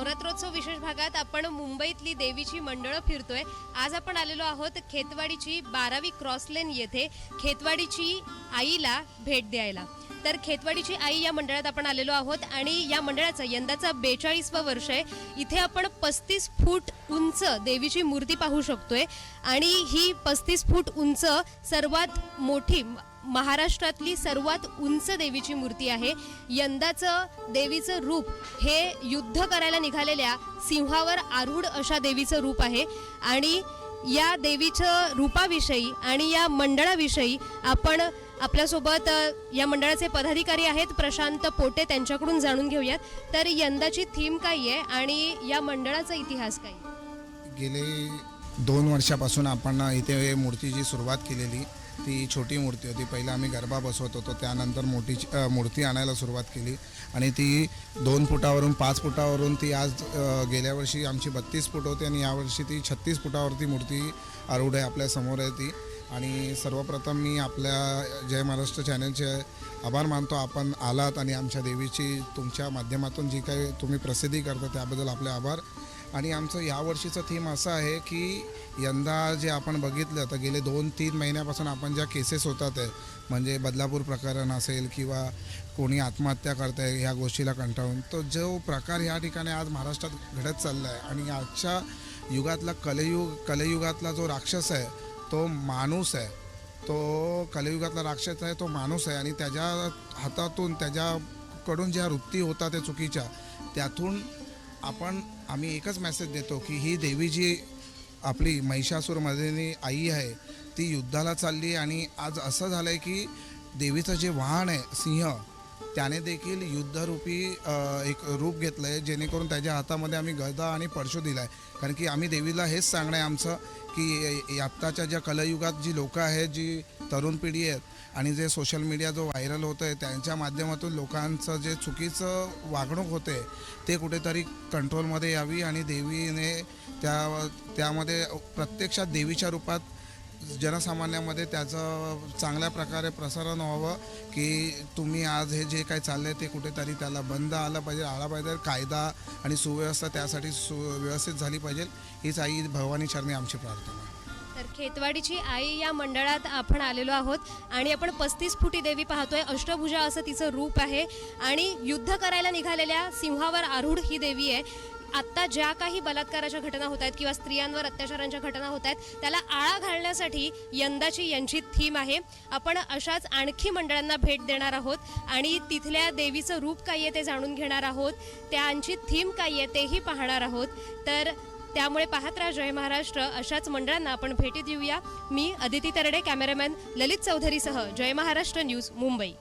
नवरात्रोत्सव विशेष भागात आपण मुंबईतली देवीची मंडळं फिरतोय. आज आपण आलेलो आहोत खेतवाडीची बारावी क्रॉसलेन येथे. खेतवाडीची आईला भेट द्यायला. तर खेतवाडीची आई या मंडळात आपण आलेलो आहोत आणि या मंडळाचं यंदाचं बेचाळीसवं वर्ष आहे. इथे आपण पस्तीस फूट उंच देवीची मूर्ती पाहू शकतोय आणि ही पस्तीस फूट उंच सर्वात मोठी महाराष्ट्रातली सर्वात उंच देवीची मूर्ती आहे. यंदाचं देवीचं रूप हे युद्ध करायला निघालेल्या सिंहावर आरूढ अशा देवीचं रूप आहे. आणि या देवीच्या रूपाविषयी आणि या मंडळाविषयी आपण आपल्यासोबत या मंडळाचे पदाधिकारी आहेत प्रशांत पोटे त्यांच्याकडून जाणून घेऊयात. तर यंदाची थीम काय आहे आणि या मंडळाचा इतिहास काय आहे? गेले दोन वर्षापासून आपण इथे मूर्तीची सुरुवात केलेली. ती छोटी मूर्ती होती. पहिला आम्ही गरबा बसवत होतो. त्यानंतर मोठीची मूर्ती आणायला सुरुवात केली. आणि ती दोन फुटावरून पाच फुटावरून ती आज गेल्या वर्षी आमची बत्तीस फूट होती आणि यावर्षी ती छत्तीस फुटावरती मूर्ती आरूढ आहे आपल्यासमोर आहे ती. आणि सर्वप्रथम मी आपल्या जय महाराष्ट्र चॅनलचे आभार मानतो. आपण आलात आणि आमच्या देवीची तुमच्या माध्यमातून जी काही तुम्ही प्रसिद्धी करता त्याबद्दल आपले आभार. आणि आमचं यावर्षीचं थीम असं आहे की यंदा जे आपण बघितलं तर गेले दोन तीन महिन्यापासून आपण ज्या केसेस होतात आहे म्हणजे बदलापूर प्रकरण असेल किंवा कोणी आत्महत्या करत आहे ह्या गोष्टीला कंटाळून तो जो प्रकार ह्या ठिकाणी आज महाराष्ट्रात घडत चालला आहे आणि आजच्या युगातला कलयुग कलयुगातला जो राक्षस आहे तो माणूस आहे. तो कलयुगातला राक्षस आहे तो माणूस आहे आणि त्याच्या हातातून त्याच्याकडून ज्या वृत्ती होतात त्या चुकीच्या त्यातून आपण आम्ही एकच मेसेज देतो की ही देवी जी आपली महिषासूरमर्दिनी आई आहे ती युद्धाला चालली आणि आज असं झालं आहे की देवीचं जे वाहन आहे सिंह त्याने देखील युद्धरूपी एक रूप घेतलं आहे जेणेकरून त्याच्या हातामध्ये आम्ही गदा आणि परशू दिला आहे कारण की आम्ही देवीला हेच सांगणं आहे आमचं की आत्ताच्या ज्या कलयुगात जी लोकं आहेत जी तरुण पिढी आहेत आणि जे सोशल मीडिया जो व्हायरल होतं आहे त्यांच्या माध्यमातून लोकांचं जे चुकीचं वागणूक होते ते कुठेतरी कंट्रोलमध्ये यावी आणि देवीने त्या त्यामध्ये प्रत्यक्षात देवीच्या रूपात जनसामान्यामध्ये त्याचं चांगल्या प्रकारे प्रसारण व्हावं की तुम्ही आज हे जे काही चाललं आहे ते कुठेतरी त्याला बंद आलं पाहिजे आला पाहिजे. कायदा आणि सुव्यवस्था त्यासाठी सु व्यवस्थित झाली पाहिजे. हीच आई भवानी चरणी आमची प्रार्थना तर खेतवाडीची आई या मंडळात आपण आलेलो आहोत आणि आपण पस्तीस फुटी देवी पाहतोय. अष्टभुजा असं तिचं रूप आहे. आणि युद्ध करायला निघालेल्या सिंहावर आरूढ ही देवी आहे. आत्ता ज्या काही बलात्काराच्या घटना होत आहेत किंवा स्त्रियांवर अत्याचारांच्या घटना होत आहेत त्याला आळा घालण्यासाठी यंदाची यांची थीम आहे. आपण अशाच आणखी मंडळांना भेट देणार आहोत आणि तिथल्या देवीचं रूप काय आहे ते जाणून घेणार आहोत. त्यांची थीम काय आहे तेही पाहणार आहोत. तर त्यामुळे पाहत राहा जय महाराष्ट्र. अशाच मंडळांना आपण भेटी देऊया मी अदिती तरडे कॅमेरामॅन ललित चौधरीसह जय महाराष्ट्र न्यूज मुंबई.